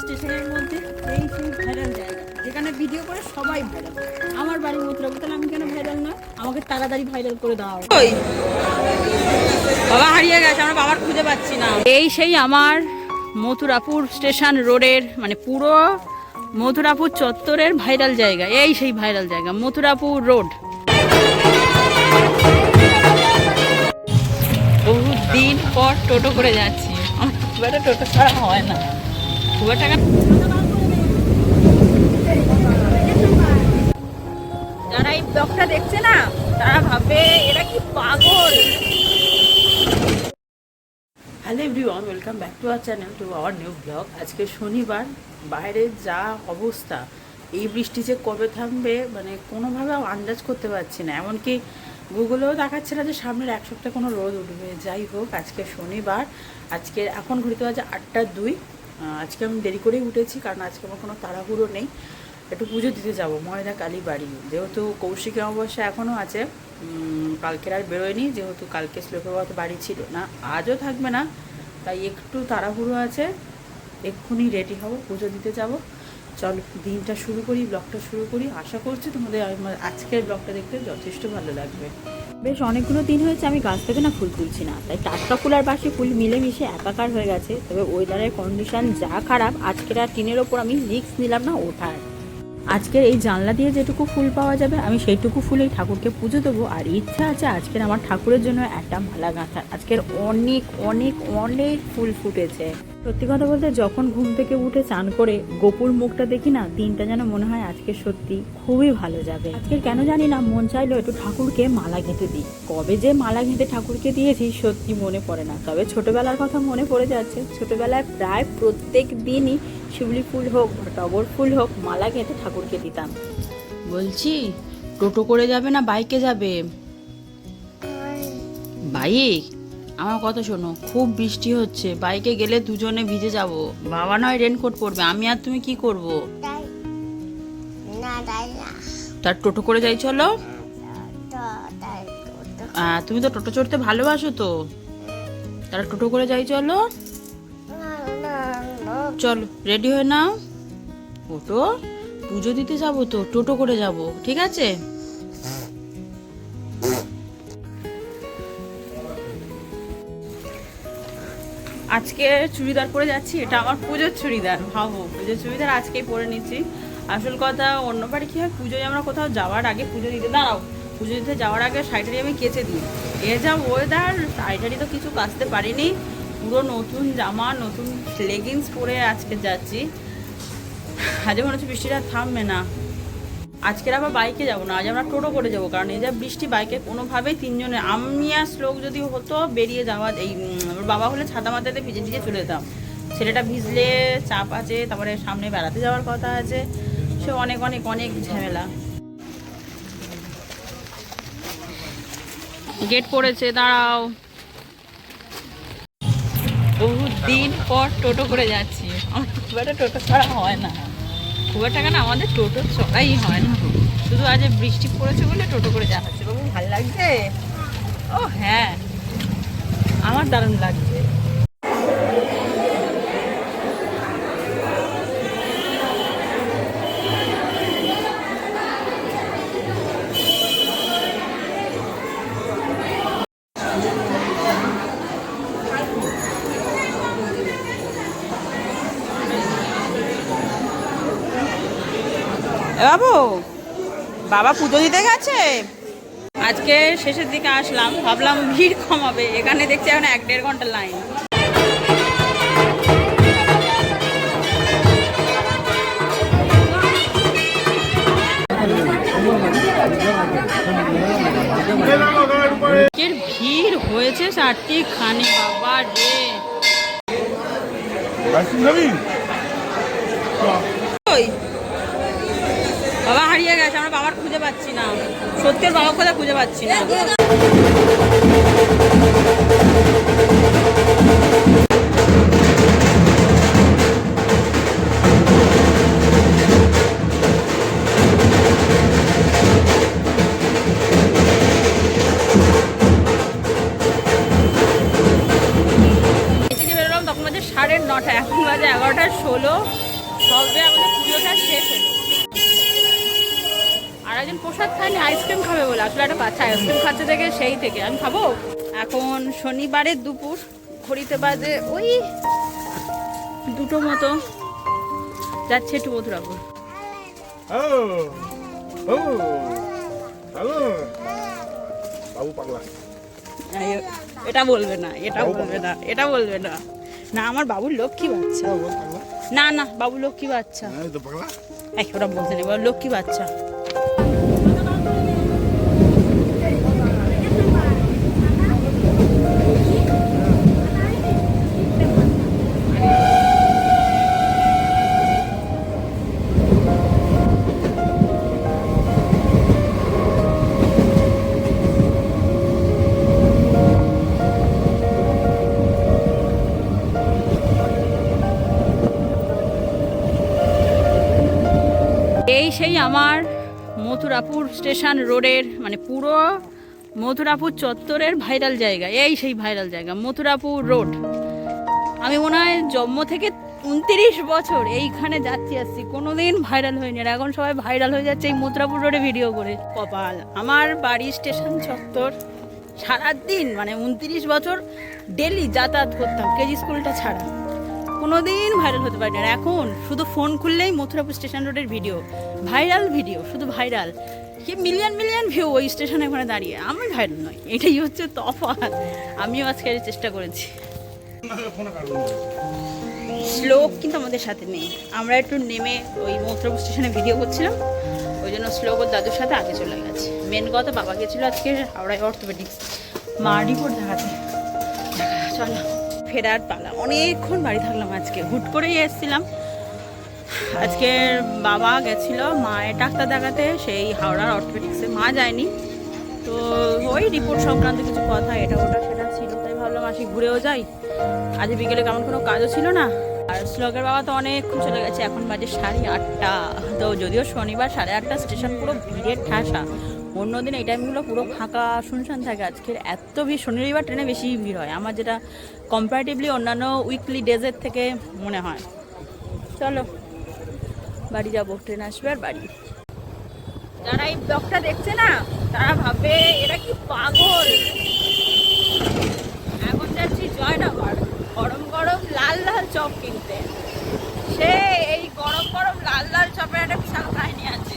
স্টেশনের মধ্যে এই ভাইরাল জায়গা যেখানে ভিডিও করে সবাই আমার বাড়ি মথুরাপুর তাহলে আমি কেন ভাইরাল আমাকে তাড়াতাড়ি ভাইরাল করে হবে বাবা হারিয়ে গেছে খুঁজে পাচ্ছি না। এই সেই আমার মথুরাপুর স্টেশন রোডের মানে পুরো মথুরাপুর চত্বরের ভাইরাল জায়গা। এই সেই ভাইরাল জায়গা, মথুরাপুর রোড। দিন পর টোটো করে যাচ্ছি। খুব একটা টোটো ছাড়া হয় না। খুব একটা যারা এই ব্লগটা দেখছে না, তারা ভাববে, এরা কি পাগল? Hello everyone welcome back to our channel to our new blog আজকে শনিবার, বাইরে যা অবস্থা, এই বৃষ্টি যে কবে থামবে মানে কোনোভাবে আন্দাজ করতে পারছি না। এমনকি গুগলেও দেখাচ্ছে না যে সামনের এক সপ্তাহে কোনো রোদ উঠবে। যাই হোক, আজকে শনিবার আজকে এখন ঘুরতে বাজে আটটা দুই। আজকে আমি দেরি করেই উঠেছি, কারণ আজকে আমার কোনো তাড়াহুড়ো নেই। একটু পুজো দিতে যাব ময়দা কালী বাড়ি যেহেতু কৌশিক অমাবস্যা এখনও আছে কালকের আর বেরোয়নি, যেহেতু কালকে শ্লোকবাবু বাড়ি ছিল না, আজও থাকবে না, তাই একটু তাড়াহুড়ো আছে। এক্ষুনি রেডি হব, পুজো দিতে যাব। চলো, দিনটা শুরু করি, ব্লগটা শুরু করি। আশা করছি তোমাদের আজকের ব্লগটা দেখতে যথেষ্ট ভালো লাগবে। বেশ, অনেকগুলো দিন হয়েছে আমি গাছ থেকে না ফুল তুলছি না। তাই টাটকা ফুল আর বাসি ফুল মিলেমিশে একাকার হয়ে গেছে। তবে ওয়েদারের কন্ডিশন যা খারাপ, আজকের আর টিনের ওপর আমি রিস্ক নিলাম না ওঠার। আজকের এই জানলা দিয়ে যেটুকু ফুল পাওয়া যাবে, আমি সেইটুকু ফুলেই ঠাকুরকে পুজো দেবো। আর ইচ্ছা আছে আজকের আমার ঠাকুরের জন্য একটা মালা গাঁথার। আজকের অনেক অনেক অনেক ফুল ফুটেছে। সত্যি কথা বলতে যখন ঘুম থেকে উঠে চান করে গোপুর মুখটা দেখি না দিনটা যেন মনে হয় আজকে সত্যি খুবই ভালো যাবে। আজকে কেন জানি না মন চাইলো একটু ঠাকুরকে মালা গেঁথে দিই। কবে যে মালা গেঁথে ঠাকুরকে দিয়েছি সত্যি মনে পড়ে না। তবে ছোটবেলার কথা মনে পড়ে যাচ্ছে। ছোটবেলায় প্রায় প্রত্যেক দিনই শিউলি ফুল হোক বা টগর ফুল হোক মালা গেঁথে ঠাকুরকে দিতাম। বলছি টোটো করে যাবে না বাইকে যাবে? বাইক? আমার কথা শোনো খুব বৃষ্টি হচ্ছে বাইকে গেলে দুজনে ভিজে যাব। বাবা নয় রেনকোট পরবে আমি আর তুমি কি করব? তার টোটো করে যাই চলো। তুমি তো টোটো চড়তে ভালোবাসো তো। তার টোটো করে যাই চলো। চলো রেডি হয়ে নাও। ওটো পুজো দিতে যাব তো টোটো করে যাব ঠিক আছে? আজকে চুড়িদার পরে যাচ্ছি, এটা আমার পুজোর চুড়িদার, ভাবো। পুজোর চুড়িদার আজকেই পরে নিচ্ছি। আসল কথা, অন্য বাড়ি কী হয়, পুজোয় আমরা কোথাও যাওয়ার আগে পুজো দিতে, দাঁড়াও, পুজো দিতে যাওয়ার আগে শাড়িটারি আমি কেচে দিই। এ যা ওয়েদার শাড়িটারি তো কিছু কাচতে পারিনি। পুরো নতুন জামা, নতুন লেগিংস পরে আজকে যাচ্ছি। আজকে মনে হচ্ছে বৃষ্টিটা থামবে না। আজকের আবার বাইকে যাব না, আজ আমরা টোটো করে যাব, কারণ এই যা বৃষ্টি বাইকে কোনোভাবেই তিনজনে, আমি আর শ্লোক যদি হতো বেরিয়ে যাওয়া, এই বাবা হলে ছাতা মাথাতে ভিজে ভিজে চলে যেতাম। ছেলেটা ভিজলে চাপ আছে, তারপরে সামনে বেড়াতে যাওয়ার কথা আছে। সে অনেক অনেক অনেক ঝামেলা। গেট পড়েছে, দাঁড়াও। বহু দিন পর টোটো করে যাচ্ছি। আমার খুব একটা টোটো ছাড়া হয় না। খুব একটা কেন? আমাদের টোটো চড়াই হয় না। শুধু আজ বৃষ্টি পড়েছে বলে টোটো করে যাওয়া হচ্ছে বাবু, ভালো লাগছে? ও হ্যাঁ। আমার দারুণ লাগছে। বাবু বাবা পুজো দিতে গেছে? আজকে শেষের দিকে আসলাম ভাবলাম ভিড় কমাবে। এখানে দেখছি এখন এক দেড় ঘণ্টা লাইন। ভিড় হয়েছে চারটি খানে বাবা রে। আইসক্রিম খাবি ওই বাবা হারিয়ে গেছে, আমরা বাবার খুঁজে পাচ্ছি না। সত্যের বাবা খোঁজা খুঁজে পাচ্ছি না? সাড়ে নটা, এখন বাজে এগারোটা ষোলো। সবে আমাদের পুজোটা শেষ হলো আর একজন প্রসাদ খায়নি আইসক্রিম খাবে বলে। আসলে একটা বাচ্চা আইসক্রিম খাচ্ছে থেকে সেই থেকে। আমি খাব? এখন শনিবারের দুপুর ঘড়িতে বাজে ওই দুটো মতো। যাচ্ছে একটু এই- এটা বলবে না এটা বলবে না এটা বলবে না। না আমার বাবুর লক্ষ্মী বাচ্চা। না না বাবু লক্ষ্মী বাচ্চা। ওরা বলতে নেই লক্ষ্মী বাচ্চা। সেই আমার মথুরাপুর স্টেশন রোডের মানে পুরো মথুরাপুর চত্বরের ভাইরাল জায়গা, এই সেই ভাইরাল জায়গা, মথুরাপুর রোড। আমি মনে হয় জন্ম থেকে উনত্রিশ বছর এইখানে যাচ্ছি, আসছি, কোনোদিন ভাইরাল হয়নি। আর এখন সবাই ভাইরাল হয়ে যাচ্ছে এই মথুরাপুর রোডে ভিডিও করে। কপাল, আমার বাড়ি স্টেশন চত্বর সারাদিন মানে উনত্রিশ বছর ডেলি যাতায়াত করতাম, কেজি স্কুলটা ছাড়া। কোনোদিন ভাইরাল হতে পারি না। এখন শুধু ফোন খুললেই মথুরাপুর স্টেশন রোডের ভিডিও ভাইরাল ভিডিও শুধু ভাইরাল কি মিলিয়ন মিলিয়ন ভিউ ওই স্টেশনে ওখানে দাঁড়িয়ে। আমি ভাইরাল নয় এটাই হচ্ছে তফাৎ। আমিও আজকে চেষ্টা করেছি। শ্লোক কিন্তু আমাদের সাথে নেই। আমরা একটু নেমে ওই মথুরাপুর স্টেশনে ভিডিও করছিলাম। ওই জন্য শ্লোক ওর দাদুর সাথে আগে চলে গেছে। মেন কথা বাবা গেছিল আজকে হাওড়ায় অর্থোপেডিক্স। মা রিপোর্ট দেখাতে। চলো। ফেরার পালা। অনেকক্ষণ বাড়ি থাকলাম আজকে। হুট করেই এসেছিলাম। আজকে বাবা গেছিল মায়ের ডাক্তার দেখাতে। সেই হাওড়ার অর্থোপেডিক্সে মা যায়নি। তো ওই রিপোর্ট সংক্রান্ত কিছু কথা, এটা ওটা, সেটা ছিল। তাই ভাবলাম আসি, ঘুরেও যাই। আজ বিকেলে কেমন কোনো কাজও ছিল না। আর শ্লোকের বাবা তো অনেকক্ষণ চলে গেছে। এখন বাজে সাড়ে আটটা। তো যদিও শনিবার সাড়ে আটটা স্টেশন পুরো ভিড়ের ঠাসা। অন্যদিন এই টাইমগুলো পুরো ফাঁকা শুনশান থাকে আজকের। এত ভিড় শনি রবিবার ট্রেনে বেশি ভিড় হয়। আমার যেটা কম্পারেটিভলি অন্যান্য উইকলি ডেজের থেকে মনে হয়। চলো, বাড়ি যাব। ট্রেন আসবে আর বাড়ি। যারা এই ব্লগটা দেখছে না, তারা ভাববে, এরা কি পাগল? এখন যাচ্ছি জয়নগর। গরম গরম লাল লাল চপ কিনতে। সে এই গরম গরম লাল লাল চপের একটা বিশাল কাহিনী আছে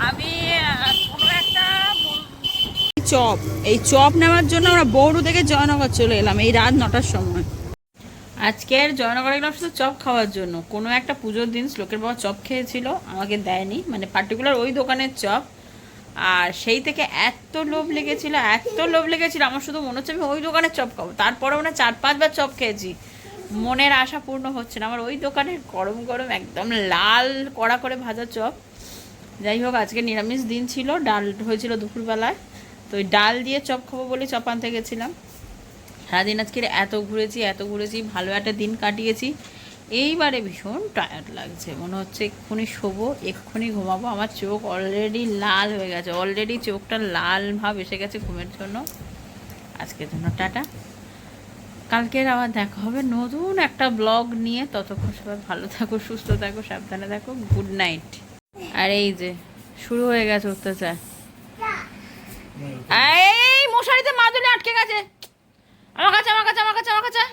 আমি আহ, কোনো একটা মন- চপ। এই চপ নেওয়ার জন্য আমরা বৌরু থেকে জয়নগর চলে এলাম, এই রাত নটার সময়। আজকের জয়নগরে গেলাম শুধু চপ খাওয়ার জন্য। কোনো একটা পুজোর দিন শ্লোকের বাবা চপ খেয়েছিল, আমাকে দেয়নি। মানে পার্টিকুলার ওই দোকানের চপ। আর সেই থেকে এত লোভ লেগেছিল, এত লোভ লেগেছিল, আমার শুধু মনে হচ্ছে আমি ওই দোকানের চপ খাব। তারপরে মানে চার পাঁচবার চপ খেয়েছি। মনের আশা পূর্ণ হচ্ছে না। আমার ওই দোকানের গরম গরম একদম লাল কড়া করে ভাজা চপ। যাই হোক, আজকে নিরামিষ দিন ছিল। ডাল হয়েছিল দুপুরবেলায়। তো ডাল দিয়ে চপ খাব বলে চপ আনতে গেছিলাম। সারাদিন আজকে এত ঘুরেছি এত ঘুরেছি, ভালো একটা দিন কাটিয়েছি। এইবারে ভীষণ টায়ার্ড লাগছে, মনে হচ্ছে এক্ষুনি শোবো, এক্ষুনি ঘুমাবো। আমার চোখ অলরেডি লাল হয়ে গেছে অলরেডি চোখটা লাল ভাব এসে গেছে ঘুমের জন্য। আজকের জন্য টাটা। কালকের আবার দেখা হবে নতুন একটা ব্লগ নিয়ে। ততক্ষণ সবাই ভালো থাকো, সুস্থ থাকো, সাবধানে থাকো গুড নাইট আর এই যে, শুরু হয়ে গেছে অত্যাচার। এই মশারিতে মাদুলি আটকে গেছে। আমার কাছে আমার কাছে আমার কাছে আমার কাছে।